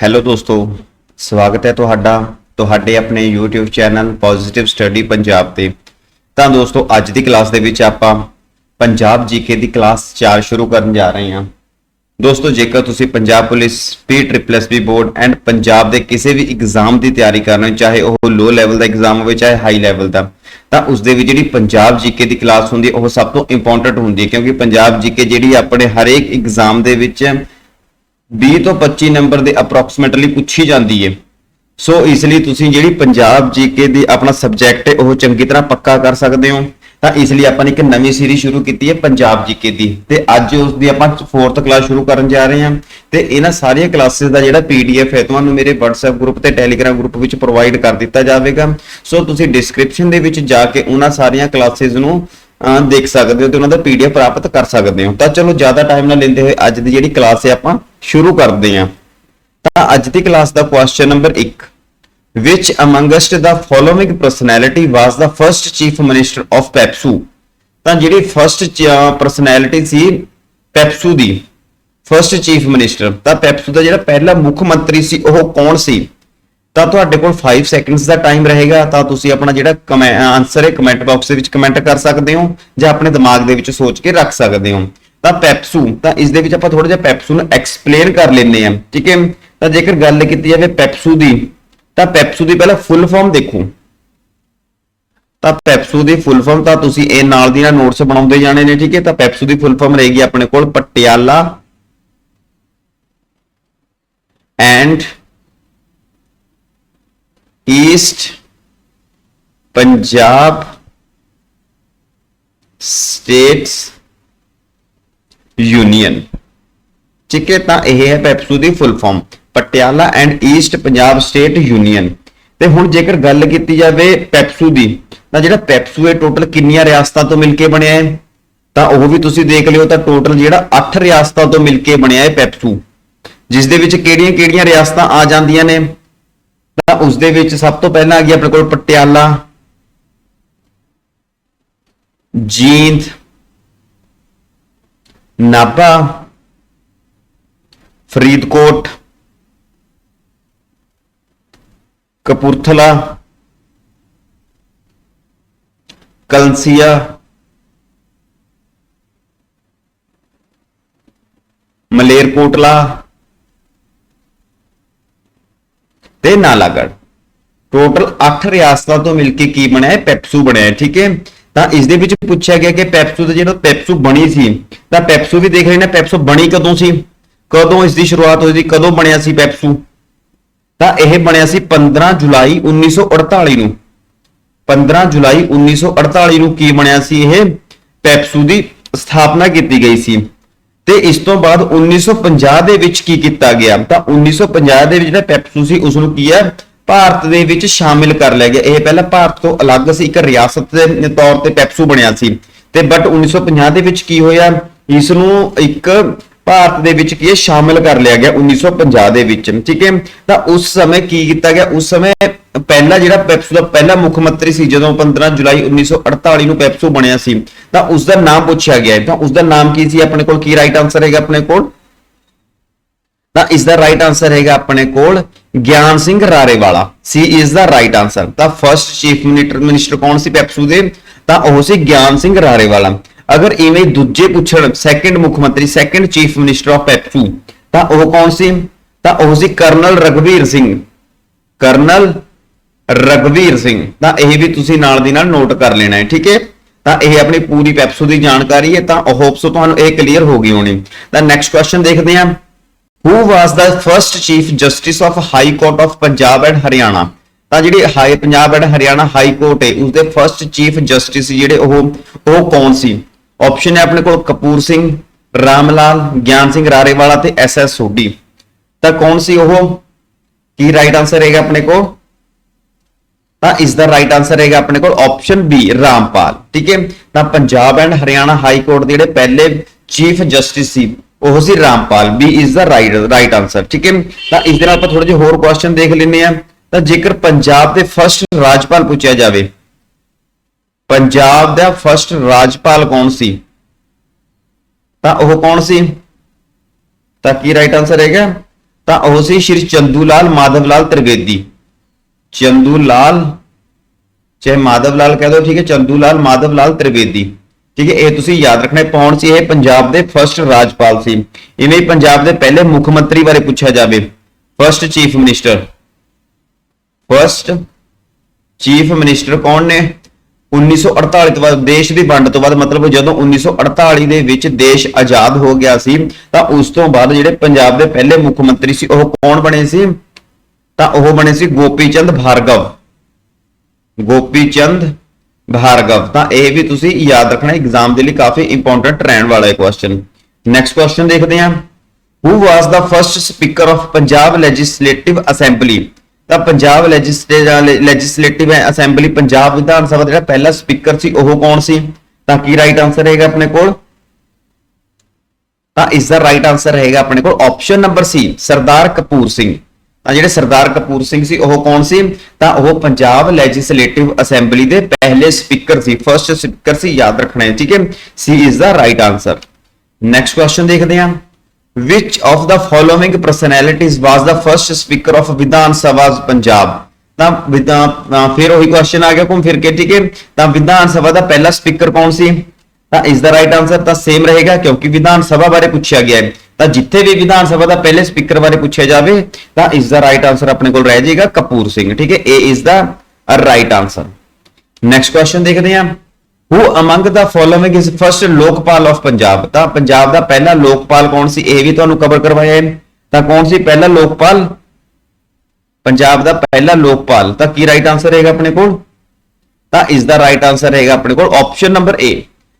Hello ਦੋਸਤੋ, ਸਵਾਗਤ ਹੈ ਤੁਹਾਡਾ, ਤੁਹਾਡੇ ਆਪਣੇ YouTube channel positive study Punjab ਤੇ। ਤਾਂ ਦੋਸਤੋ, ਅੱਜ ਦੀ ਕਲਾਸ ਦੇ ਵਿੱਚ ਆਪਾਂ ਪੰਜਾਬ ਜੀਕੇ ਦੀ ਕਲਾਸ 4 ਸ਼ੁਰੂ ਕਰਨ ਜਾ ਰਹੇ ਹਾਂ। ਦੋਸਤੋ, ਜੇਕਰ ਤੁਸੀਂ Punjab police P triple board and Punjab ਦੇ ਕਿਸੇ ਵੀ ਐਗਜ਼ਾਮ ਦੀ ਤਿਆਰੀ ਕਰ ਰਹੇ ਹੋ, ਚਾਹੇ ਉਹ ਲੋ ਲੈਵਲ ਦਾ ਐਗਜ਼ਾਮ ਹੋਵੇ, ਚਾਹੇ ਹਾਈ ਲੈਵਲ ਦਾ, ਤਾਂ ਉਸ ਦੇ ਵਿੱਚ ਜਿਹੜੀ ਪੰਜਾਬ ਜੀਕੇ ਦੀ ਕਲਾਸ ਹੁੰਦੀ ਉਹ ਸਭ ਤੋਂ ਇੰਪੋਰਟੈਂਟ ਹੁੰਦੀ ਹੈ, ਕਿਉਂਕਿ ਪੰਜਾਬ ਜੀਕੇ ਜਿਹੜੀ ਆਪਣੇ ਹਰੇਕ ਐਗਜ਼ਾਮ ਦੇ ਵਿੱਚ 20 ਤੋਂ 25 ਨੰਬਰ ਦੇ ਅਪਰੋਕਸੀਮੇਟਲੀ ਪੁੱਛੀ ਜਾਂਦੀ ਹੈ ਸੋ ਇਸ ਲਈ ਤੁਸੀਂ ਜਿਹੜੀ ਪੰਜਾਬ ਜੀਕੇ ਦੀ ਆਪਣਾ ਸਬਜੈਕਟ ਹੈ ਉਹ ਚੰਗੀ ਤਰ੍ਹਾਂ ਪੱਕਾ ਕਰ ਸਕਦੇ ਹੋ। ਤਾਂ ਇਸ ਲਈ ਆਪਾਂ ਨੇ ਇੱਕ ਨਵੀਂ ਸੀਰੀਜ਼ ਸ਼ੁਰੂ ਕੀਤੀ ਹੈ ਪੰਜਾਬ ਜੀਕੇ ਦੀ। ਤੇ ਅੱਜ ਉਸ ਦੀ ਆਪਾਂ 4th ਕਲਾਸ ਸ਼ੁਰੂ ਕਰਨ ਜਾ ਰਹੇ ਹਾਂ। ਤੇ ਇਹਨਾਂ ਸਾਰੀਆਂ ਕਲਾਸਿਸ ਦਾ ਜਿਹੜਾ ਪੀਡੀਐਫ ਹੈ, ਤੁਹਾਨੂੰ ਮੇਰੇ WhatsApp ਗਰੁੱਪ ਤੇ Telegram ਗਰੁੱਪ ਵਿੱਚ ਪ੍ਰੋਵਾਈਡ ਕਰ ਦਿੱਤਾ ਜਾਵੇਗਾ। ਸੋ ਤੁਸੀਂ ਡਿਸਕ੍ਰਿਪਸ਼ਨ ਦੇ ਵਿੱਚ ਜਾ ਕੇ ਉਹਨਾਂ ਸਾਰੀਆਂ ਕਲਾਸਿਸ ਨੂੰ ਦੇਖ ਸਕਦੇ ਹੋ ਤੇ ਉਹਨਾਂ ਦਾ ਪੀਡੀਐਫ ਪ੍ਰਾਪਤ ਕਰ ਸਕਦੇ ਹੋ। ਤਾਂ ਚਲੋ ਜ਼ਿਆਦਾ ਟਾਈਮ ਨਾ ਲੈਂਦੇ ਹੋਏ ਅੱਜ ਦੀ ਜਿਹੜੀ ਕਲਾਸ ਹੈ ਆਪਾਂ ਸ਼ੁਰੂ ਕਰਦੇ ਹਾਂ। ਤਾਂ ਅੱਜ ਦੀ class the question number 1 which amongst the following personality was the first chief minister of Pepsu? ਤਾਂ ਜਿਹੜੀ ਫਰਸਟ ਪਰਸਨੈਲਿਟੀ ਸੀ ਪੈਪਸੂ ਦੀ। ਫਰਸਟ ਚੀਫ ਮਿਨਿਸਟਰ ਤਾਂ ਪੈਪਸੂ ਦਾ ਜਿਹੜਾ ਪਹਿਲਾ ਮੁੱਖ ਮੰਤਰੀ ਸੀ ਉਹ ਕੌਣ ਸੀ? ਤਾਂ ਤੁਹਾਡੇ ਕੋਲ 5 ਸੈਕਿੰਡਸ ਦਾ ਟਾਈਮ ਰਹੇਗਾ, ਤਾਂ ਤੁਸੀਂ ਆਪਣਾ ਜਿਹੜਾ ਆਨਸਰ ਹੈ ਕਮੈਂਟ ਬਾਕਸ ਦੇ ਵਿੱਚ ਕਮੈਂਟ ਕਰ ਸਕਦੇ ਹੋ, ਜਾਂ ਆਪਣੇ ਦਿਮਾਗ ਦੇ ਵਿੱਚ ਸੋਚ ਕੇ ਰੱਖ ਸਕਦੇ ਹੋ। ਤਾਂ ਪੈਪਸੂ ਤਾਂ ਇਸ ਦੇ ਵਿੱਚ ਆਪਾਂ ਥੋੜਾ ਜਿਹਾ ਪੈਪਸੂ ਨੂੰ ਐਕਸਪਲੇਨ ਕਰ ਲੈਂਦੇ ਹਾਂ, ਠੀਕ ਹੈ? ਤਾਂ ਜੇਕਰ ਗੱਲ ਕੀਤੀ ਜਾਵੇ ਪੈਪਸੂ ਦੀ, ਤਾਂ ਪੈਪਸੂ ਦੀ ਪਹਿਲਾਂ ਫੁੱਲ ਫਾਰਮ ਦੇਖੋ। ਤਾਂ ਪੈਪਸੂ ਦੀ ਫੁੱਲ ਫਾਰਮ ਤਾਂ ਤੁਸੀਂ ਇਹ ਨਾਲ ਦੀ ਨਾਲ ਨੋਟਸ ਬਣਾਉਂਦੇ ਜਾਣੇ ਨੇ, ਠੀਕ ਹੈ? ਤਾਂ ਪੈਪਸੂ ਦੀ ਫੁੱਲ ਫਾਰਮ ਰਹੇਗੀ ਆਪਣੇ ਕੋਲ Patiala and East Punjab States Union ਠੀਕ ਹੈ, ਤਾਂ ਇਹ ਹੈ ਪੈਪਸੂ ਦੀ full form Patiala and East Punjab State Union ਤੇ ਹੁਣ ਜੇਕਰ ਗੱਲ ਕੀਤੀ ਜਾਵੇ ਪੈਪਸੂ ਦੀ, ਤਾਂ ਜਿਹੜਾ ਪੈਪਸੂ ਹੈ ਟੋਟਲ ਕਿੰਨੀਆਂ ਰਿਆਸਤਾਂ ਤੋਂ ਮਿਲ ਕੇ ਬਣਿਆ ਹੈ? ਤਾਂ ਉਹ ਵੀ ਤੁਸੀਂ ਦੇਖ ਲਿਓ, ਤਾਂ ਟੋਟਲ ਜਿਹੜਾ 8 ਰਿਆਸਤਾਂ ਤੋਂ ਮਿਲ ਕੇ ਬਣਿਆ ਹੈ ਪੈਪਸੂ। ਜਿਸ ਦੇ ਵਿੱਚ ਕਿਹੜੀਆਂ-ਕਿਹੜੀਆਂ ਰਿਆਸਤਾਂ ਆ ਜਾਂਦੀਆਂ ਨੇ? ਤਾਂ ਉਸ ਦੇ ਵਿੱਚ ਸਭ ਤੋਂ ਪਹਿਲਾਂ ਆ ਗਈ ਆਪਣੇ ਕੋਲ ਪਟਿਆਲਾ, ਜੀਂਦ, ਨਾਭਾ, ਫਰੀਦਕੋਟ, ਕਪੂਰਥਲਾ, ਕਲਸੀਆ, ਮਲੇਰਕੋਟਲਾ ਤੇ ਨਾਲਾਗੜ ਟੋਟਲ 8 ਰਿਆਸਤਾਂ ਤੋਂ ਮਿਲ ਕੇ ਕੀ ਬਣਿਆ? ਹੈ ਪੈਪਸੂ ਬਣਿਆ ਹੈ ਠੀਕ ਹੈ? ਤਾਂ ਇਸ ਦੇ ਵਿੱਚ ਪੁੱਛਿਆ ਗਿਆ ਕਿ ਪੈਪਸੂ ਦਾ ਜਿਹੜਾ ਪੈਪਸੂ ਬਣੀ ਸੀ, ਤਾਂ ਪੈਪਸੂ ਵੀ ਦੇਖ ਰਹੇ ਪੈਪਸੂ ਬਣੀ ਕਦੋਂ ਸੀ? ਕਦੋਂ ਇਸ ਦੀ ਸ਼ੁਰੂਆਤ ਹੋਈ ਸੀ? ਕਦੋਂ ਬਣਿਆ ਸੀ ਪੈਪਸੂ ਤਾਂ ਇਹ ਬਣਿਆ ਸੀ 15 ਜੁਲਾਈ 1948 ਨੂੰ। 15 ਜੁਲਾਈ 1948 ਨੂੰ ਕੀ ਬਣਿਆ ਸੀ ਇਹ? ਪੈਪਸੂ ਦੀ ਸਥਾਪਨਾ ਕੀਤੀ ਗਈ ਸੀ। ਤੇ ਇਸ ਤੋਂ ਬਾਅਦ 1950 ਦੇ ਵਿੱਚ ਕੀ ਕੀਤਾ ਗਿਆ? ਤਾਂ 1950 ਦੇ ਵਿੱਚ ਜਿਹੜਾ ਪੈਪਸੂ ਸੀ ਉਸ ਨੂੰ ਕੀ ਹੈ? ਭਾਰਤ ਦੇ ਵਿੱਚ ਸ਼ਾਮਿਲ ਕਰ ਲਿਆ ਗਿਆ। ਇਹ ਪਹਿਲਾਂ ਭਾਰਤ ਤੋਂ ਅਲੱਗ ਸੀ, ਇੱਕ ਰਿਆਸਤ ਦੇ ਤੌਰ ਤੇ ਪੈਪਸੂ ਬਣਿਆ ਸੀ। ਤੇ ਬਟ 1950 ਦੇ ਵਿੱਚ ਕੀ ਹੋਇਆ? ਇਸ ਨੂੰ ਇੱਕ ਭਾਰਤ ਦੇ ਵਿੱਚ ਕੀ ਹੈ? ਸ਼ਾਮਿਲ ਕਰ ਲਿਆ ਗਿਆ 1950 ਦੇ ਵਿੱਚ। ਠੀਕ ਹੈ? ਤਾਂ ਉਸ ਸਮੇਂ ਕੀ ਕੀਤਾ ਗਿਆ? ਉਸ ਸਮੇਂ ਪਹਿਲਾ ਜਿਹੜਾ ਪੈਪਸੂ ਦਾ ਪਹਿਲਾ ਮੁੱਖ ਮੰਤਰੀ ਸੀ, ਜਦੋਂ 15 ਜੁਲਾਈ 1948 ਨੂੰ ਪੈਪਸੂ ਬਣਿਆ ਸੀ, ਤਾਂ ਉਸ ਦਾ ਨਾਮ ਪੁੱਛਿਆ ਗਿਆ ਹੈ। ਤਾਂ ਉਸ ਦਾ ਨਾਮ ਕੀ ਸੀ? ਆਪਣੇ ਕੋਲ ਕੀ ਰਾਈਟ ਆਨਸਰ ਹੈਗਾ ਆਪਣੇ ਕੋਲ? ਤਾਂ ਇਸ ਦਾ ਰਾਈਟ ਆਨਸਰ ਹੈਗਾ ਆਪਣੇ ਕੋਲ ਗਿਆਨ Singh Rarewala. C is the right answer ਤਾਂ ਫਰਸਟ ਚੀਫ ਮਿਨਿਸਟਰ ਮਿਨਿਸਟਰ ਕੌਣ ਸੀ ਪੈਪਸੂ ਦੇ? ਤਾਂ ਉਹ ਸੀ ਗਿਆਨ ਸਿੰਘ ਰਾਰੇਵਾਲਾ। ਅਗਰ ਇਵੇਂ ਦੂਜੇ ਪੁੱਛਣ ਸੈਕੰਡ ਮੁੱਖ ਮੰਤਰੀ second chief minister of PEPSU, ਤਾਂ ਉਹ ਕੌਣ ਸੀ? ਤਾਂ ਉਹ ਸੀ ਕਰਨਲ ਰਗਵੀਰ ਸਿੰਘ। ਕਰਨਲ ਰਗਵੀਰ ਸਿੰਘ। ਤਾਂ ਇਹ ਵੀ ਤੁਸੀਂ ਨਾਲ ਦੀ ਨਾਲ ਨੋਟ ਕਰ ਲੈਣਾ ਹੈ, ਠੀਕ ਹੈ? ਤਾਂ ਇਹ ਆਪਣੀ ਪੂਰੀ ਪੈਪਸੋ ਦੀ ਜਾਣਕਾਰੀ ਹੈ, ਤਾਂ ਹੋਪਸ ਤੁਹਾਨੂੰ ਇਹ ਕਲੀਅਰ ਹੋ ਗਈ ਹੋਣੀ। ਤਾਂ ਨੈਕਸਟ ਕੁਐਸਚਨ ਦੇਖਦੇ ਹਾਂ। Who was the first chief justice of high court of Punjab and Haryana ਤਾਂ ਜਿਹੜੀ high Punjab and Haryana high court ਹੈ ਉਸ ਦੇ ਫਰਸਟ ਚੀਫ ਜਸਟਿਸ ਜਿਹੜੇ ਉਹ ਉਹ ਕੌਣ ਸੀ? ਆਪਸ਼ਨ ਹੈ ਆਪਣੇ ਕੋਲ ਕਪੂਰ ਸਿੰਘ ਰਾਮ ਲਾਲ ਗਿਆਨ ਸਿੰਘ ਰਾਰੇਵਾਲਾ ਤੇ ਐਸ ਐਸ ਸੋਢੀ ਤਾਂ ਕੌਣ ਸੀ ਉਹ? ਕੀ ਰਾਈਟ ਆਨਸਰ ਹੈਗਾ ਆਪਣੇ ਕੋਲ? ਤਾਂ ਇਸ ਦਾ ਰਾਈਟ ਆਨਸਰ ਹੈਗਾ ਆਪਣੇ ਕੋਲ ਆਪਸ਼ਨ ਬੀ ਰਾਮਪਾਲ। ਠੀਕ ਹੈ? ਤਾਂ Punjab and Haryana high court ਦੇ ਜਿਹੜੇ ਪਹਿਲੇ ਚੀਫ ਜਸਟਿਸ ਸੀ, ਉਹ ਸੀ ਰਾਮਪਾਲ। ਬੀ ਇਸ ਦਾ ਰਾਈਟ ਰਾਈਟ ਆਨਸਰ ਠੀਕ ਹੈ? ਤਾਂ ਇਸ ਦੇ ਨਾਲ ਆਪਾਂ ਥੋੜੇ ਜਿਹੇ ਹੋਰ ਕੁਐਸਚਨ ਦੇਖ ਲੈਂਦੇ ਆ ਤਾਂ ਜੇਕਰ ਪੰਜਾਬ ਦੇ ਫਰਸਟ ਰਾਜਪਾਲ ਪੁੱਛਿਆ ਜਾਵੇ, ਪੰਜਾਬ ਦਾ ਫਰਸਟ ਰਾਜਪਾਲ ਕੌਣ ਸੀ? ਤਾਂ ਉਹ ਕੌਣ ਸੀ? ਤਾਂ ਕੀ ਰਾਈਟ ਆਨਸਰ ਹੈਗਾ ਤਾਂ ਉਹ ਸੀ ਸ਼੍ਰੀ ਚੰਦੂ ਲਾਲ ਮਾਧਵ ਲਾਲ ਤ੍ਰਿਵੇਦੀ। ਚੰਦੂ ਲਾਲ ਚਾਹੇ ਮਾਧਵ ਲਾਲ ਕਹਿ ਦੋ ਠੀਕ ਹੈ ਚੰਦੂ ਲਾਲ ਮਾਧਵ ਲਾਲ ਤ੍ਰਿਵੇਦੀ। ਠੀਕ ਹੈ, ਇਹ ਤੁਸੀਂ ਯਾਦ ਰੱਖਣਾ ਹੈ। ਸੀ, ਇਹ ਪੰਜਾਬ ਦੇ ਫਰਸਟ ਰਾਜਪਾਲ ਸੀ। ਇਵੇਂ ਹੀ ਪੰਜਾਬ ਦੇ ਪਹਿਲੇ ਮੁੱਖ ਮੰਤਰੀ ਬਾਰੇ ਪੁੱਛਿਆ ਜਾਵੇ first chief minister first chief minister ਕੌਣ ਨੇ? 1948 ਤੋਂ ਬਾਅਦ, ਦੇਸ਼ ਦੀ ਵੰਡ ਤੋਂ ਬਾਅਦ, ਮਤਲਬ ਜਦੋਂ 1948 ਦੇ ਵਿੱਚ ਦੇਸ਼ ਆਜ਼ਾਦ ਹੋ ਗਿਆ ਸੀ, ਤਾਂ ਉਸ ਤੋਂ ਬਾਅਦ ਜਿਹੜੇ ਪੰਜਾਬ ਦੇ ਪਹਿਲੇ ਮੁੱਖ ਮੰਤਰੀ ਸੀ, ਉਹ ਕੌਣ ਬਣੇ ਸੀ? ਤਾਂ ਉਹ ਬਣੇ ਸੀ ਗੋਪੀ ਚੰਦ ਭਾਰਗਵ। ਗੋਪੀ ਚੰਦ ਭਾਰਗਵ। ਤਾਂ ਇਹ ਵੀ ਤੁਸੀਂ ਯਾਦ ਰੱਖਣਾ ਐਗਜ਼ਾਮ ਦੇ ਲਈ ਕਾਫੀ ਇੰਪੋਰਟੈਂਟ ਰਹਿਣ ਵਾਲਾ ਹੈ ਕੁਐਸਚਨ ਨੈਕਸਟ ਕੁਐਸਚਨ ਦੇਖਦੇ ਹਾਂ। Who was the first speaker of Punjab legislative assembly ਤਾਂ ਪੰਜਾਬ ਲੈਜਿਸਲੇਟਿਵ ਅਸੈਂਬਲੀ ਪੰਜਾਬ ਵਿਧਾਨ ਸਭਾ ਦਾ ਜਿਹੜਾ ਪਹਿਲਾ ਸਪੀਕਰ ਸੀ, ਉਹ ਕੌਣ ਸੀ? ਤਾਂ ਕੀ ਰਾਈਟ ਆਨਸਰ ਹੈਗਾ ਆਪਣੇ ਕੋਲ? ਤਾਂ ਇਸ ਦਾ ਰਾਈਟ ਆਨਸਰ ਹੈਗਾ ਆਪਣੇ ਕੋਲ option number C, Sardar Kapur Singh. ਤਾਂ ਜਿਹੜੇ ਸਰਦਾਰ ਕਪੂਰ ਸਿੰਘ ਸੀ, ਉਹ ਕੌਣ ਸੀ? ਤਾਂ ਉਹ ਪੰਜਾਬ ਲੈਜਿਸਲੇਟਿਵ ਅਸੈਂਬਲੀ ਦੇ ਪਹਿਲੇ ਸਪੀਕਰ ਸੀ ਫਰਸਟ ਸਪੀਕਰ ਸੀ, ਯਾਦ ਰੱਖਣਾ ਹੈ, ਠੀਕ ਹੈ? C is the right answer next question ਦੇਖਦੇ ਹਾਂ। Which of the following personalities was the first speaker of ਵਿਧਾਨ ਸਭਾ ਪੰਜਾਬ ਤਾਂ ਵਿਧਾਨ ਫਿਰ ਉਹੀ ਕੁਐਸਚਨ ਆ ਗਿਆ ਘੁੰਮ ਫਿਰ ਕੇ, ਠੀਕ ਹੈ? ਤਾਂ ਵਿਧਾਨ ਸਭਾ ਦਾ ਪਹਿਲਾ ਸਪੀਕਰ ਕੌਣ ਸੀ? ਤਾਂ ਇਸ ਦਾ ਰਾਈਟ ਆਨਸਰ ਤਾਂ ਸੇਮ ਰਹੇਗਾ, ਕਿਉਂਕਿ ਵਿਧਾਨ ਸਭਾ ਬਾਰੇ ਪੁੱਛਿਆ ਗਿਆ ਹੈ। ਤਾਂ ਜਿੱਥੇ ਵੀ ਵਿਧਾਨ ਸਭਾ ਦਾ ਪਹਿਲੇ ਸਪੀਕਰ ਬਾਰੇ ਪੁੱਛਿਆ ਜਾਵੇ, ਤਾਂ ਇਸ ਦਾ ਰਾਈਟ ਆਨਸਰ ਆਪਣੇ ਕੋਲ ਰਹਿ ਜਾਏਗਾ ਕਪੂਰ ਸਿੰਘ, ਠੀਕ ਹੈ? ਇਹ ਇਸ ਦਾ ਰਾਈਟ ਆਨਸਰ ਨੈਕਸਟ ਕੁਐਸਚਨ ਦੇਖਦੇ ਹਾਂ। Who among the following is first Lokpal of Punjab ਤਾਂ ਪੰਜਾਬ ਦਾ ਪਹਿਲਾ ਲੋਕਪਾਲ ਕੌਣ ਸੀ? ਇਹ ਵੀ ਤੁਹਾਨੂੰ ਕਵਰ ਕਰਵਾਇਆ ਹੈ। ਤਾਂ ਕੌਣ ਸੀ ਪਹਿਲਾ ਲੋਕਪਾਲ ਪੰਜਾਬ ਦਾ ਪਹਿਲਾ ਲੋਕਪਾਲ ਤਾਂ ਕੀ ਰਾਈਟ ਆਨਸਰ ਰਹੇਗਾ ਆਪਣੇ ਕੋਲ? ਤਾਂ ਇਸ ਦਾ ਰਾਈਟ ਆਨਸਰ ਰਹੇਗਾ ਆਪਣੇ ਕੋਲ option number A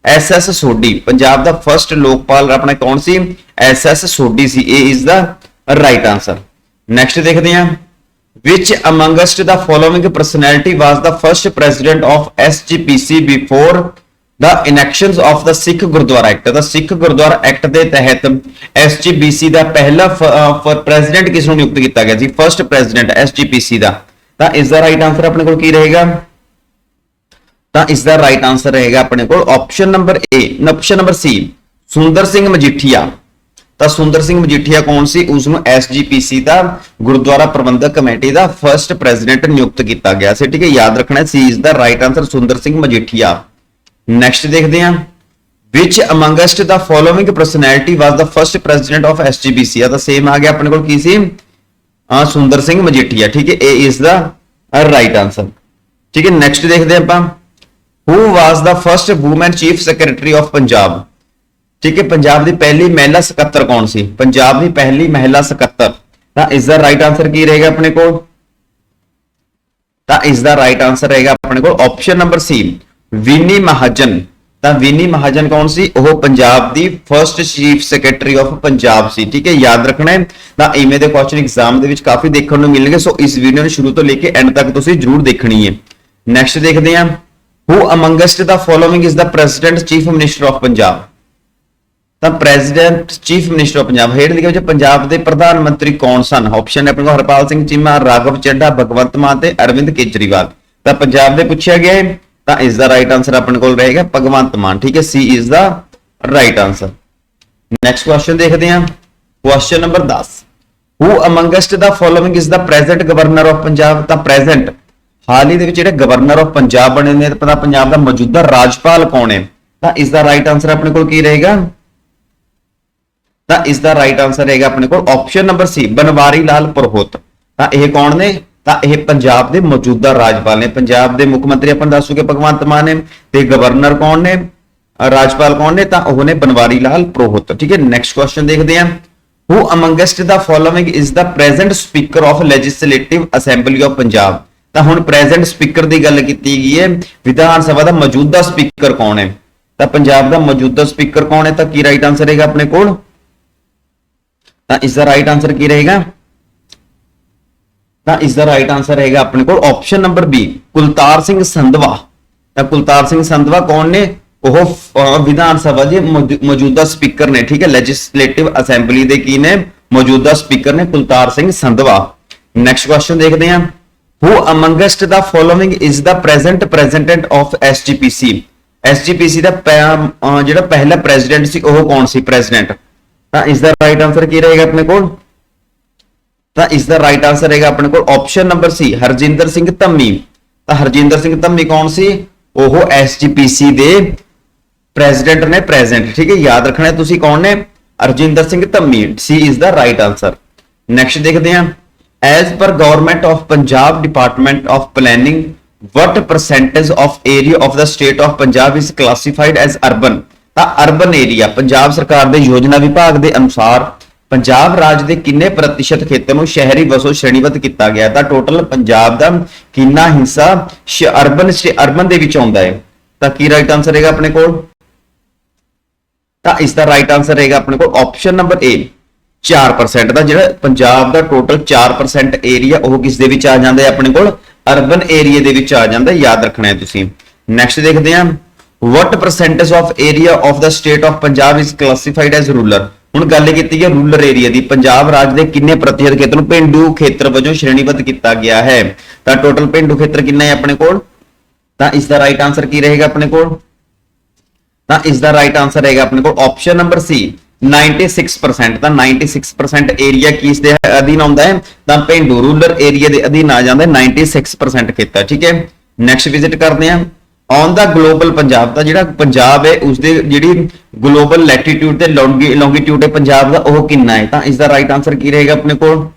S S Sodhi Punjab the first Lokpal ਆਪਣਾ ਕੌਣ ਸੀ ਐਸ ਐਸ ਸੋਢੀ ਸੀ ਇਹ ਇਸ ਦਾ ਰਾਈਟ ਆਨਸਰ ਨੈਕਸਟ ਦੇਖਦੇ ਹਾਂ which amongst the following personality was the first president of SGPC before the enactions of the Sikh Gurdwara Act the Sikh Gurdwara Act ਦੇ ਤਹਿਤ SGPC ਦਾ ਪਹਿਲਾ ਪ੍ਰੈਜ਼ੀਡੈਂਟ ਕਿਸ ਨੂੰ ਨਿਯੁਕਤ ਕੀਤਾ ਗਿਆ ਸੀ ਫਰਸਟ ਪ੍ਰੈਜ਼ੀਡੈਂਟ SGPC ਦਾ ਤਾਂ ਇਸ ਦਾ ਰਾਈਟ ਆਨਸਰ ਆਪਣੇ ਕੋਲ ਕੀ ਰਹੇਗਾ ਤਾਂ ਇਸ ਦਾ ਰਾਈਟ ਆਨਸਰ ਰਹੇਗਾ ਆਪਣੇ ਕੋਲ option number A option number C, Sundar Singh Majithia. ਤਾਂ ਸੁੰਦਰ ਸਿੰਘ ਮਜੀਠੀਆ ਕੌਣ ਸੀ? ਉਸ ਨੂੰ ਐਸਜੀਪੀਸੀ ਦਾ ਗੁਰਦੁਆਰਾ ਪ੍ਰਬੰਧਕ ਕਮੇਟੀ ਦਾ ਫਰਸਟ ਪ੍ਰੈਜ਼ੀਡੈਂਟ ਨਿਯੁਕਤ ਕੀਤਾ ਗਿਆ ਸੀ, ਠੀਕ ਹੈ, ਯਾਦ ਰੱਖਣਾ ਸੀ, ਇਸ ਦਾ right answer Sundar Singh Majithia. Next ਦੇਖਦੇ ਹਾਂ, which amongst the following personality was the first president of SGPC ਆ ਤਾਂ ਸੇਮ ਆ ਗਿਆ ਆਪਣੇ ਕੋਲ, ਕੀ ਸੀ? ਆ ਸੁੰਦਰ ਸਿੰਘ ਮਜੀਠੀਆ, ਠੀਕ ਹੈ ਇਹ ਇਸ ਦਾ ਰਾਈਟ ਆਨਸਰ ਠੀਕ ਹੈ ਨੈਕਸਟ ਦੇਖਦੇ ਹਾਂ ਆਪਾਂ। ਹੂ was ਦਾ first woman chief secretary of Punjab ਠੀਕ ਹੈ ਪੰਜਾਬ ਦੀ ਪਹਿਲੀ ਮਹਿਲਾ ਸਕੱਤਰ ਕੌਣ ਸੀ ਪੰਜਾਬ ਦੀ ਪਹਿਲੀ ਮਹਿਲਾ ਸਕੱਤਰ ਤਾਂ ਇਸ ਦਾ ਰਾਈਟ ਆਨਸਰ ਕੀ ਰਹੇਗਾ ਆਪਣੇ ਕੋਲ ਤਾਂ ਇਸ ਦਾ ਰਾਈਟ ਆਨਸਰ ਰਹੇਗਾ ਆਪਣੇ ਕੋਲ option number C Vini Mahajan ਤਾਂ ਵਿਨੀ ਮਹਾਜਨ ਕੌਣ ਸੀ ਉਹ ਪੰਜਾਬ ਦੀ first chief secretary of Punjab ਸੀ ਠੀਕ ਹੈ ਯਾਦ ਰੱਖਣਾ ਹੈ ਤਾਂ ਇਵੇਂ ਦੇ ਕੁਐਸਚਨ ਐਗਜ਼ਾਮ ਦੇ ਵਿੱਚ ਕਾਫੀ ਦੇਖਣ ਨੂੰ ਮਿਲਣਗੇ ਸੋ ਇਸ ਵੀਡੀਓ ਨੂੰ ਸ਼ੁਰੂ ਤੋਂ ਲੈ ਕੇ ਐਂਡ ਤੱਕ ਤੁਸੀਂ ਜਰੂਰ ਦੇਖਣੀ ਹੈ ਨੈਕਸਟ ਦੇਖਦੇ ਹਾਂ who amongst the following is the president chief minister of Punjab ਤਾਂ president chief minister of Punjab ਹੇਠ ਲਿਖੇ ਵਿੱਚ ਪੰਜਾਬ ਦੇ ਪ੍ਰਧਾਨ ਮੰਤਰੀ ਕੌਣ ਸਨ ਆਪਸ਼ਨ ਹੈ ਆਪਣੇ ਕੋਲ ਹਰਪਾਲ ਸਿੰਘ ਚੀਮਾ ਰਾਘਵ ਚੱਡਾ ਭਗਵੰਤ ਮਾਨ ਤੇ ਅਰਵਿੰਦ ਕੇਜਰੀਵਾਲ ਤਾਂ ਪੰਜਾਬ ਦੇ ਪੁੱਛਿਆ ਗਿਆ ਹੈ ਤਾਂ ਇਸ ਦਾ ਰਾਈਟ ਆਨਸਰ ਆਪਣੇ ਕੋਲ ਰਹੇਗਾ ਭਗਵੰਤ ਮਾਨ ਠੀਕ ਹੈ C is the right answer next question ਦੇਖਦੇ ਹਾਂ question number 10 who amongst the following is the present governor of Punjab ਤਾਂ ਪ੍ਰੈਜ਼ੈਂਟ ਹਾਲ ਹੀ ਦੇ ਵਿੱਚ ਜਿਹੜੇ ਗਵਰਨਰ ਆਫ ਪੰਜਾਬ ਬਣੇ ਨੇ, ਤਾਂ ਪੰਜਾਬ ਦਾ ਮੌਜੂਦਾ ਰਾਜਪਾਲ ਕੌਣ ਹੈ? ਤਾਂ ਇਸ ਦਾ ਰਾਈਟ ਆਨਸਰ ਆਪਣੇ ਕੋਲ ਕੀ ਰਹੇਗਾ? ਤਾਂ ਇਸ ਦਾ ਰਾਈਟ ਆਨਸਰ ਰਹੇਗਾ ਆਪਣੇ ਕੋਲ ਆਪਸ਼ਨ ਨੰਬਰ ਸੀ ਬਨਵਾਰੀ ਲਾਲ ਪੁਰੋਹਿਤ। ਤਾਂ ਇਹ ਕੌਣ ਨੇ? ਤਾਂ ਇਹ ਪੰਜਾਬ ਦੇ ਮੌਜੂਦਾ ਰਾਜਪਾਲ ਨੇ। ਪੰਜਾਬ ਦੇ ਮੁੱਖ ਮੰਤਰੀ ਆਪਾਂ ਨੂੰ ਦੱਸ ਭਗਵੰਤ ਮਾਨ ਨੇ। ਤੇ ਗਵਰਨਰ ਕੌਣ ਨੇ? ਰਾਜਪਾਲ ਕੌਣ ਨੇ? ਤਾਂ ਉਹ ਨੇ ਬਨਵਾਰੀ ਲਾਲ ਪੁਰੋਹਿਤ। ਠੀਕ ਹੈ ਨੈਕਸਟ ਕੁਐਸਚਨ ਦੇਖਦੇ ਹਾਂ। Who amongst the following is the present speaker of legislative assembly of Punjab? ਤਾਂ ਹੁਣ ਪ੍ਰੈਜ਼ੈਂਟ ਸਪੀਕਰ ਦੀ ਗੱਲ ਕੀਤੀ ਗਈ ਹੈ, ਵਿਧਾਨ ਸਭਾ ਦਾ ਮੌਜੂਦਾ ਸਪੀਕਰ ਕੌਣ ਹੈ? ਤਾਂ ਪੰਜਾਬ ਦਾ ਮੌਜੂਦਾ ਸਪੀਕਰ ਕੌਣ ਹੈ ਤਾਂ ਕੀ ਰਾਈਟ ਆਨਸਰ ਹੈਗਾ ਆਪਣੇ ਕੋਲ? ਤਾਂ ਇਸ ਦਾ ਰਾਈਟ ਆਨਸਰ ਕੀ ਰਹੇਗਾ? ਤਾਂ ਇਸ ਦਾ ਰਾਈਟ ਆਨਸਰ ਹੈਗਾ ਆਪਣੇ ਕੋਲ option number B Kultar Singh Sandhwan. ਤਾਂ ਕੁਲਤਾਰ ਸਿੰਘ ਸੰਧਵਾ ਕੌਣ ਨੇ? ਉਹ ਵਿਧਾਨ ਸਭਾ ਦੇ ਮੌਜੂ- ਮੌਜੂਦਾ ਸਪੀਕਰ ਨੇ, ਠੀਕ ਹੈ? ਲੈਜਿਸਲੇਟਿਵ ਅਸੈਂਬਲੀ ਦੇ ਕੀ ਨੇ? ਮੌਜੂਦਾ ਸਪੀਕਰ ਨੇ ਕੁਲਤਾਰ ਸਿੰਘ ਸੰਧਵਾ। ਨੈਕਸਟ ਕੁਐਸਚਨ ਦੇਖਦੇ ਹਾਂ। Who amongst the following is the present president of SGPC SGPC ਦਾ ਜਿਹੜਾ ਪਹਿਲਾ ਪ੍ਰੈਜ਼ੀਡੈਂਟ ਸੀ, ਉਹ ਕੌਣ ਸੀ ਪ੍ਰੈਜ਼ੀਡੈਂਟ ਤਾਂ ਇਸ ਦਾ ਰਾਈਟ ਆਨਸਰ ਕੀ ਰਹੇਗਾ ਆਪਣੇ ਕੋਲ? ਤਾਂ ਇਸ ਦਾ ਰਾਈਟ ਆਨਸਰ ਰਹੇਗਾ ਆਪਣੇ ਕੋਲ option number C, Harjinder Singh Dhami. ਤਾਂ ਹਰਜਿੰਦਰ ਸਿੰਘ ਧੰਮੀ ਕੌਣ ਸੀ? ਉਹ ਐਸਜੀਪੀਸੀ ਦੇ ਪ੍ਰੈਜ਼ੀਡੈਂਟ ਨੇ ਪ੍ਰੈਜ਼ੈਂਟ ਠੀਕ ਹੈ, ਯਾਦ ਰੱਖਣਾ ਤੁਸੀਂ ਕੌਣ ਨੇ? Harjinder Singh Dhami C is the right answer next ਦੇਖਦੇ ਹਾਂ। As per government of Punjab department of planning what percentage of area of the state of punjab is classified as urban? ਤਾਂ ਅਰਬਨ ਏਰੀਆ ਪੰਜਾਬ ਸਰਕਾਰ ਦੇ ਯੋਜਨਾ ਵਿਭਾਗ ਦੇ ਅਨੁਸਾਰ ਪੰਜਾਬ ਰਾਜ ਦੇ ਕਿੰਨੇ ਪ੍ਰਤੀਸ਼ਤ ਖੇਤਰ ਨੂੰ ਸ਼ਹਿਰੀ ਵਸੋਂ ਸ਼੍ਰੇਣੀਬੱਧ ਕੀਤਾ ਗਿਆ? ਤਾਂ ਟੋਟਲ ਪੰਜਾਬ ਦਾ ਕਿੰਨਾ ਹਿੱਸਾ ਅਰਬਨ ਅਰਬਨ ਦੇ ਵਿੱਚ ਆਉਂਦਾ ਹੈ? ਤਾਂ ਕੀ ਰਾਈਟ ਆਨਸਰ ਹੈਗਾ ਆਪਣੇ ਕੋਲ? ਤਾਂ ਇਸ ਦਾ ਰਾਈਟ ਆਨਸਰ ਹੈਗਾ ਆਪਣੇ ਕੋਲ ਆਪਸ਼ਨ ਨੰਬਰ A 4% ਦਾ ਜਿਹੜਾ ਪੰਜਾਬ ਦਾ ਟੋਟਲ 4% ਏਰੀਆ ਉਹ ਕਿਸ ਦੇ ਵਿੱਚ ਆ ਜਾਂਦਾ ਹੈ ਆਪਣੇ ਕੋਲ? ਅਰਬਨ ਏਰੀਆ ਦੇ ਵਿੱਚ ਆ ਜਾਂਦਾ ਯਾਦ ਰੱਖਣਾ ਹੈ ਤੁਸੀਂ। ਨੈਕਸਟ ਦੇਖਦੇ ਹਾਂ। What percentage of area of the state of punjab is classified as rural? ਹੁਣ ਗੱਲ ਕੀਤੀ ਹੈ ਰੂਰਲ ਏਰੀਆ ਦੀ। ਪੰਜਾਬ ਰਾਜ ਦੇ ਕਿੰਨੇ ਪ੍ਰਤੀਸ਼ਤ ਖੇਤਰ? ਨੂੰ ਪਿੰਡੂ ਖੇਤਰ ਵਜੋਂ ਸ਼੍ਰੇਣੀਬੱਧ ਕੀਤਾ ਗਿਆ ਹੈ। ਤਾਂ ਟੋਟਲ ਪਿੰਡੂ ਖੇਤਰ ਕਿੰਨਾ ਹੈ ਆਪਣੇ ਕੋਲ? ਤਾਂ ਇਸ ਦਾ ਰਾਈਟ ਆਨਸਰ ਕੀ ਰਹੇਗਾ ਆਪਣੇ ਕੋਲ? ਤਾਂ ਇਸ ਦਾ ਰਾਈਟ ਆਨਸਰ ਰਹੇਗਾ ਆਪਣੇ ਕੋਲ। ਆਪਸ਼ਨ ਨੰਬਰ ਸੀ 96% ਤਾਂ 96% ਏਰੀਆ ਕਿਸ ਦੇ ਅਧੀਨ ਆਉਂਦਾ ਹੈ? ਤਾਂ ਪਿੰਡੂ ਰੂਰਲ ਏਰੀਆ ਦੇ ਅਧੀਨ ਆ ਜਾਂਦਾ ਹੈ 96% ਖੇਤਰ, ਠੀਕ ਹੈ? ਨੈਕਸਟ ਵਿਜ਼ਿਟ ਕਰਦੇ ਹਾਂ। ਔਨ ਦਾ ਗਲੋਬਲ ਪੰਜਾਬ ਦਾ ਜਿਹੜਾ ਪੰਜਾਬ ਹੈ, ਉਸ ਦੇ ਜਿਹੜੀ ਗਲੋਬਲ ਲੈਟੀਟਿਊਡ ਤੇ ਲੌਂਗੀਟਿਊਡ ਹੈ ਪੰਜਾਬ ਦਾ, ਉਹ ਕਿੰਨਾ ਹੈ? ਤਾਂ ਇਸ ਦਾ ਰਾਈਟ ਆਨਸਰ ਕੀ ਰਹੇਗਾ ਆਪਣੇ ਕੋਲ?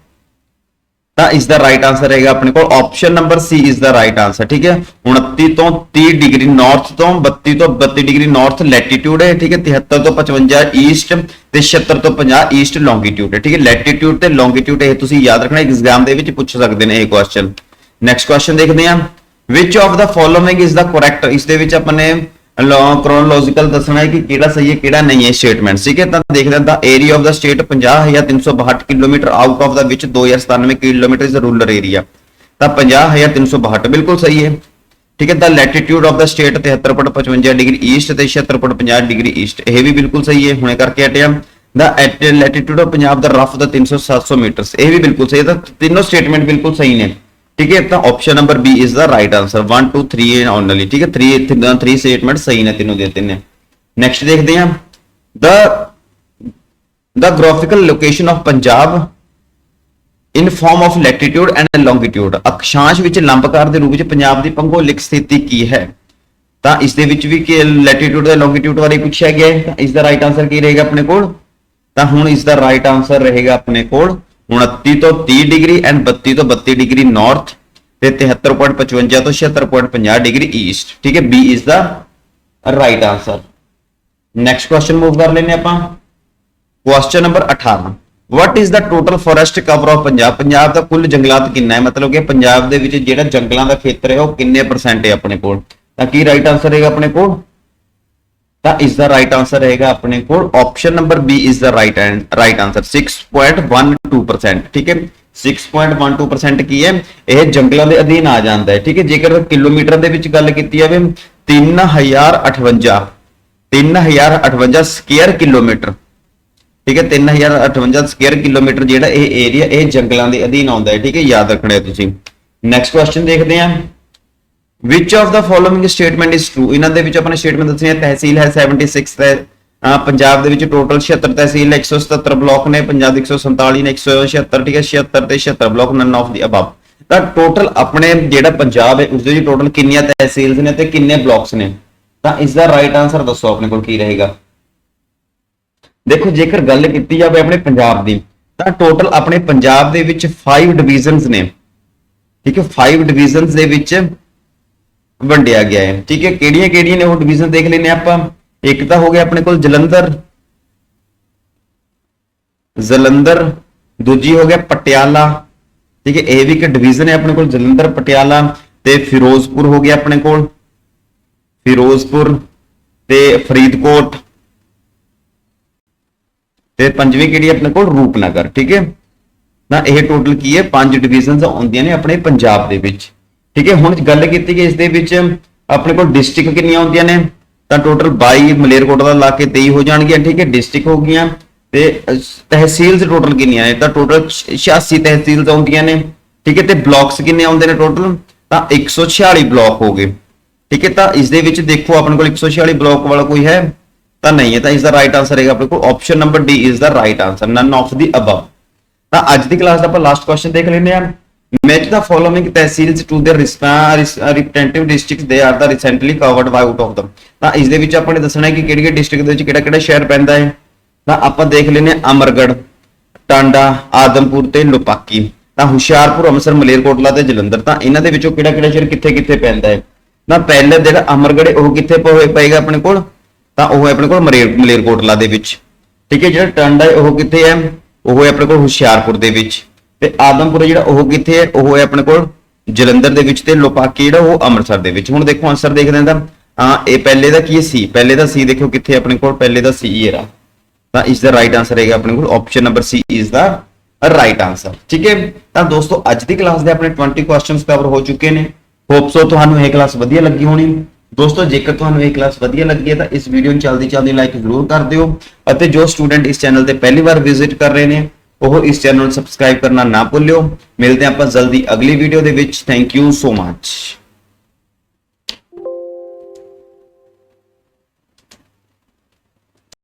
ਤਾਂ ਇਸ ਦਾ ਰਾਈਟ ਆਨਸਰ ਰਹੇਗਾ ਆਪਣੇ ਕੋਲ। ਆਪਸ਼ਨ ਨੰਬਰ ਸੀ ਇਸ ਦਾ ਰਾਈਟ ਆਨਸਰ ਠੀਕ ਹੈ? 29 ਤੋਂ 30 ਡਿਗਰੀ ਨਾਰਥ ਤੋਂ 32 ਤੋਂ 32 ਡਿਗਰੀ ਨਾਰਥ ਲੈਟੀਟਿਊਡ ਹੈ, ਠੀਕ ਹੈ? 73 ਤੋਂ 55 ਈਸਟ ਤੇ 76 ਤੋਂ 50 ਈਸਟ ਲੌਂਗੀਟਿਊਡ ਹੈ, ਠੀਕ ਹੈ? ਲੈਟੀਟਿਊਡ ਤੇ ਲੌਂਗੀਟਿਊਡ ਇਹ ਤੁਸੀਂ ਯਾਦ ਰੱਖਣਾ ਐਗਜ਼ਾਮ ਦੇ ਵਿੱਚ ਪੁੱਛ ਸਕਦੇ ਨੇ ਇਹ ਕੁਐਸਚਨ ਨੈਕਸਟ ਕੁਐਸਚਨ ਦੇਖਦੇ ਹਾਂ। Which of the following is the correct? ਇਸ ਦੇ ਵਿੱਚ ਆਪਾਂ ਨੇ ਕ੍ਰੋਨੋਲੋਜੀਕਲ ਦੱਸਣਾ ਹੈ ਕਿ ਕਿਹੜਾ ਸਹੀ ਹੈ, ਕਿਹੜਾ ਨਹੀਂ ਹੈ ਸਟੇਟਮੈਂਟ ਠੀਕ ਹੈ? ਤਾਂ ਦੇਖਦੇ ਹਾਂ the area of the state 50362 kilometre out of the ਵਿੱਚ 2097 ਕਿਲੋਮੀਟਰ ਇਜ਼ ਰੂਰਲ ਏਰੀਆ ਤਾਂ 50362 ਬਿਲਕੁਲ ਸਹੀ ਹੈ, ਠੀਕ ਹੈ? ਤਾਂ latitude of the state 73.55 degree east ਤੇ 76.50 ਡਿਗਰੀ ਈਸਟ ਇਹ ਵੀ ਬਿਲਕੁਲ ਸਹੀ ਹੈ, ਹੁਣੇ ਕਰਕੇ ਹਟਿਆ। ਦਾ ਲੈਟੀਟਿਊਡ ਆਫ ਪੰਜਾਬ ਦਾ ਰਫ ਦਾ 300 700 ਮੀਟਰ ਇਹ ਵੀ ਬਿਲਕੁਲ ਸਹੀ ਹੈ, ਤਾਂ ਤਿੰਨੋਂ ਸਟੇਟਮੈਂਟ ਬਿਲਕੁਲ ਸਹੀ ਨੇ। ਠੀਕ ਹੈ ਤਾਂ option number B is the right answer 1 2 3 only ਠੀਕ ਹੈ 3 ਇੱਥੇ ਦਾ 3 ਸਟੇਟਮੈਂਟ ਸਹੀ ਨੇ ਤਿੰਨੋਂ ਦੇ ਤਿੰਨੇ ਨੈਕਸਟ ਦੇਖਦੇ ਹਾਂ the the graphical location of punjab in form of latitude and ਅਕਸ਼ਾਂਸ਼ ਵਿੱਚ ਲੰਬਕਾਰ ਦੇ ਰੂਪ ਵਿੱਚ ਪੰਜਾਬ ਦੀ ਭੂਗੋਲਿਕ ਸਥਿਤੀ ਕੀ ਹੈ ਤਾਂ ਇਸ ਦੇ ਵਿੱਚ ਵੀ ਕਿ ਲੈਟੀਟਿਊਡ ਤੇ ਲੌਂਗੀਟਿਊਡ ਬਾਰੇ ਪੁੱਛਿਆ ਗਿਆ ਹੈ ਤਾਂ ਇਸ ਦਾ ਰਾਈਟ ਆਨਸਰ ਕੀ ਰਹੇਗਾ ਆਪਣੇ ਕੋਲ ਤਾਂ ਹੁਣ ਇਸ ਦਾ ਰਾਈਟ ਆਨਸਰ ਰਹੇਗਾ ਆਪਣੇ ਕੋਲ 29 ਤੋਂ 30 ਡਿਗਰੀ ਐਂਡ 32 ਤੋਂ 32 ਡਿਗਰੀ ਨਾਰਥ ਤੇ 73.55 ਤੋਂ 76.50 ਡਿਗਰੀ ਈਸਟ ਠੀਕ ਹੈ B is the right answer next question move ਕਰ ਲੈਨੇ ਆਪਾਂ। Question number 18 what is the total forest cover of Punjab? Punjab ਦਾ ਕੁੱਲ ਜੰਗਲਾਤ ਕਿੰਨਾ ਹੈ? ਮਤਲਬ ਕਿ ਪੰਜਾਬ ਦੇ ਵਿੱਚ ਜਿਹੜਾ ਜੰਗਲਾਂ ਦਾ ਖੇਤਰ ਹੈ, ਉਹ ਕਿੰਨੇ ਪਰਸੈਂਟ ਹੈ ਆਪਣੇ ਕੋਲ? ਤਾਂ ਕੀ ਰਾਈਟ ਆਨਸਰ ਹੈਗਾ ਆਪਣੇ ਕੋਲ? ਤਾਂ ਇਸ ਦਾ ਰਾਈਟ ਆਨਸਰ ਰਹੇਗਾ ਆਪਣੇ ਕੋਲ। Option number B is the right right answer 6.12% ਠੀਕ ਹੈ? 6.12% ਕੀ ਹੈ? ਇਹ ਜੰਗਲਾਂ ਦੇ ਅਧੀਨ ਆ ਜਾਂਦਾ ਹੈ, ਠੀਕ ਹੈ? ਜੇਕਰ ਕਿਲੋਮੀਟਰ ਦੇ ਵਿੱਚ ਗੱਲ ਕੀਤੀ ਜਾਵੇ 3058 3058 ਸਕੁਅਰ ਕਿਲੋਮੀਟਰ, ਠੀਕ ਹੈ? 3058 ਸਕੁਅਰ ਕਿਲੋਮੀਟਰ ਜਿਹੜਾ ਇਹ ਏਰੀਆ ਇਹ ਜੰਗਲਾਂ ਦੇ ਅਧੀਨ ਆਉਂਦਾ ਹੈ, ਠੀਕ ਹੈ? ਯਾਦ ਰੱਖਣਾ ਤੁਸੀਂ। ਨੈਕਸਟ ਕੁਐਸਚਨ ਦੇਖਦੇ ਹਾਂ। Which of the following statement is true? ਇਹਨਾਂ ਦੇ ਵਿੱਚ ਆਪਾਂ ਨੇ ਸਟੇਟਮੈਂਟ ਦੱਸਣੀ ਹੈ, ਤਹਿਸੀਲ ਹੈ 76 ਤੇ, ਅਹ ਪੰਜਾਬ ਦੇ ਵਿੱਚ ਟੋਟਲ 76 ਤਹਿਸੀਲ ਨੇ 177 ਬਲਾਕ ਨੇ, ਪੰਜਾਬ ਦੇ 147 ਨੇ 176 ਠੀਕ ਹੈ 76 ਤੇ 76 block none of the above ਤਾਂ ਟੋਟਲ ਆਪਣੇ ਜਿਹੜਾ ਪੰਜਾਬ ਹੈ ਉਸ ਦੇ ਵਿੱਚ ਟੋਟਲ ਕਿੰਨੀਆਂ ਤਹਿਸੀਲਸ ਨੇ ਤੇ ਕਿੰਨੇ ਬਲਾਕਸ ਨੇ? ਤਾਂ ਇਸ ਦਾ ਰਾਈਟ ਆਨਸਰ ਦੱਸੋ ਆਪਣੇ ਕੋਲ ਕੀ ਰਹੇਗਾ। ਦੇਖੋ, ਜੇਕਰ ਗੱਲ ਕੀਤੀ ਜਾਵੇ ਆਪਣੇ ਪੰਜਾਬ ਦੀ, ਤਾਂ ਟੋਟਲ ਆਪਣੇ ਪੰਜਾਬ ਦੇ ਵਿੱਚ 5 ਡਿਵੀਜ਼ਨਸ ਨੇ। ਠੀਕ ਹੈ 5 ਡਿਵੀਜ਼ਨਸ ਦੇ ਵਿੱਚ ਵੰਡਿਆ ਗਿਆ ਹੈ। ਠੀਕ ਹੈ, ਕਿਹੜੀਆਂ ਕਿਹੜੀਆਂ ਨੇ ਉਹ ਡਿਵੀਜ਼ਨ ਦੇਖ ਲੈਨੇ ਆਪਾਂ। ਇੱਕ ਤਾਂ ਹੋ ਗਿਆ ਆਪਣੇ ਕੋਲ ਜਲੰਧਰ। ਜਲੰਧਰ, ਦੂਜੀ ਹੋ ਗਿਆ ਪਟਿਆਲਾ। ਠੀਕ ਹੈ, ਇਹ ਵੀ ਇੱਕ ਡਿਵੀਜ਼ਨ ਹੈ ਆਪਣੇ ਕੋਲ, ਜਲੰਧਰ, ਪਟਿਆਲਾ ਤੇ ਫਿਰੋਜ਼ਪੁਰ ਹੋ ਗਿਆ ਆਪਣੇ ਕੋਲ। ਫਿਰੋਜ਼ਪੁਰ ਤੇ ਫਰੀਦਕੋਟ ਤੇ ਪੰਜਵੀਂ ਕਿਹੜੀ ਆਪਣੇ ਕੋਲ? ਰੂਪਨਗਰ। ਠੀਕ ਹੈ, ਤਾਂ ਇਹ ਟੋਟਲ ਕੀ ਹੈ? ਪੰਜ ਡਿਵੀਜ਼ਨਸ ਆਉਂਦੀਆਂ ਨੇ ਆਪਣੇ ਪੰਜਾਬ ਦੇ ਵਿੱਚ। ਠੀਕ ਹੈ, ਹੁਣ ਗੱਲ ਕੀਤੀ ਗਈ ਇਸ ਦੇ ਵਿੱਚ, ਆਪਣੇ ਕੋਲ ਡਿਸਟ੍ਰਿਕਟ ਕਿੰਨੀਆਂ ਹੁੰਦੀਆਂ ਨੇ? ਤਾਂ ਟੋਟਲ 22 ਮਲੇਰਕੋਟਲਾ ਦਾ ਲਾ ਕੇ 23 ਹੋ ਜਾਣਗੀਆਂ, ਠੀਕ ਹੈ ਡਿਸਟ੍ਰਿਕਟ ਹੋ ਗਈਆਂ। ਤੇ ਤਹਿਸੀਲਸ ਟੋਟਲ ਕਿੰਨੀਆਂ ਨੇ? ਤਾਂ ਟੋਟਲ 86 ਤਹਿਸੀਲਸ ਆਉਂਦੀਆਂ ਨੇ, ਠੀਕ ਹੈ, ਤੇ ਬਲਾਕਸ ਕਿੰਨੇ ਆਉਂਦੇ ਨੇ ਟੋਟਲ ਤਾਂ 146 ਬਲਾਕ ਹੋ ਗਏ। ਠੀਕ ਹੈ, ਤਾਂ ਇਸ ਦੇ ਵਿੱਚ ਦੇਖੋ, ਆਪਣੇ ਕੋਲ 146 ਬਲਾਕ ਵਾਲਾ ਕੋਈ ਹੈ? ਤਾਂ ਨਹੀਂ ਹੈ, ਤਾਂ ਇਸ ਦਾ ਰਾਈਟ ਆਨਸਰ ਹੈਗਾ ਆਪਣੇ ਕੋਲ option number D is the right answer none of the above ਤਾਂ ਅੱਜ ਦੀ ਕਲਾਸ ਦਾ ਆਪਾਂ ਲਾਸਟ ਕੁਐਸਚਨ ਦੇਖ ਲੈਂਦੇ ਹਾਂ। Match the following tehsils to the representative districts the are the recently covered by out of them ਤਾਂ ਇਸ ਦੇ ਵਿੱਚ ਆਪਾਂ ਨੇ ਦੱਸਣਾ ਹੈ ਕਿ ਕਿਹੜੇ ਕਿਹੜੇ ਡਿਸਟ੍ਰਿਕਟ ਦੇ ਵਿੱਚ ਕਿਹੜਾ ਕਿਹੜਾ ਸ਼ਹਿਰ ਪੈਂਦਾ ਹੈ। ਤਾਂ ਆਪਾਂ ਦੇਖ ਲੈਂਦੇ ਹਾਂ ਟਾਂਡਾ, ਆਦਮਪੁਰ ਤੇ ਲੋਪਾਕੀ। ਤਾਂ ਹੁਸ਼ਿਆਰਪੁਰ, ਅੰਮ੍ਰਿਤਸਰ, ਮਲੇਰਕੋਟਲਾ ਤੇ ਜਲੰਧਰ, ਤਾਂ ਇਹਨਾਂ ਦੇ ਵਿੱਚੋਂ ਕਿਹੜਾ ਕਿਹੜਾ ਸ਼ਹਿਰ ਕਿੱਥੇ ਕਿੱਥੇ ਪੈਂਦਾ ਹੈ। ਤਾਂ ਪਹਿਲਾ ਜਿਹੜਾ ਅਮਰਗੜ੍ਹ ਉਹ ਕਿੱਥੇ ਪਏ ਪਏਗਾ ਆਪਣੇ ਕੋਲ? ਤਾਂ ਉਹ ਹੈ ਆਪਣੇ ਕੋਲ ਮਲੇਰ, ਮਲੇਰਕੋਟਲਾ ਦੇ ਵਿੱਚ। ਠੀਕ ਹੈ, ਜਿਹੜਾ ਟਾਂਡਾ ਉਹ ਕਿੱਥੇ ਹੈ? ਉਹ ਹੈ ਆਪਣੇ ਕੋਲ ਹੁਸ਼ਿਆਰਪੁਰ ਦੇ ਵਿੱਚ। ਤੇ ਆਦਮਪੁਰ ਜਿਹੜਾ ਉਹ ਕਿੱਥੇ ਹੈ? ਉਹ ਹੈ ਆਪਣੇ ਕੋਲ ਜਲੰਧਰ ਦੇ ਵਿੱਚ ਤੇ ਲੋਪਾਕੀ ਜਿਹੜਾ ਉਹ ਅੰਮ੍ਰਿਤਸਰ ਦੇ ਵਿੱਚ। ਹੁਣ ਦੇਖੋ ਆਨਸਰ ਦੇਖਦੇ ਹਾਂ ਤਾਂ ਇਹ ਪਹਿਲੇ ਦਾ ਕੀ ਸੀ ਪਹਿਲੇ ਦਾ ਸੀ ਦੇਖੋ ਕਿੱਥੇ ਆਪਣੇ ਕੋਲ? ਪਹਿਲੇ ਦਾ ਸੀ ਇਹ ਤਾਂ ਇਸ ਦਾ ਰਾਈਟ ਆਨਸਰ ਹੈਗਾ ਆਪਣੇ ਕੋਲ। Option number C is the right answer ਠੀਕ ਹੈ? ਤਾਂ ਦੋਸਤੋ, ਅੱਜ ਦੀ ਕਲਾਸ ਦੇ ਆਪਣੇ 20 ਕੁਐਸਚਨਸ ਕਵਰ ਹੋ ਚੁੱਕੇ ਨੇ। ਹੋਪ ਸੋ ਤੁਹਾਨੂੰ ਇਹ ਕਲਾਸ ਵਧੀਆ ਲੱਗੀ ਹੋਣੀ। ਦੋਸਤੋ, ਜੇਕਰ ਤੁਹਾਨੂੰ ਇਹ ਕਲਾਸ ਵਧੀਆ ਲੱਗੀ ਹੈ ਤਾਂ ਇਸ ਵੀਡੀਓ ਨੂੰ ਜਲਦੀ ਜਲਦੀ ਲਾਈਕ ਜ਼ਰੂਰ ਕਰ ਦਿਓ। ਅਤੇ ਜੋ ਸਟੂਡੈਂਟ ਇਸ ਚੈਨਲ ਤੇ ਪਹਿਲੀ ਵਾਰ ਵਿਜ਼ਿਟ ਕਰ ਰਹੇ ਨੇ ਉਹ ਇਸ ਚੈਨਲ ਨੂੰ ਸਬਸਕ੍ਰਾਈਬ ਕਰਨਾ ਨਾ ਭੁੱਲਿਓ। ਮਿਲਦੇ ਹਾਂ ਆਪਾਂ ਜਲਦੀ ਅਗਲੀ ਵੀਡੀਓ ਦੇ ਵਿੱਚ। Thank you so much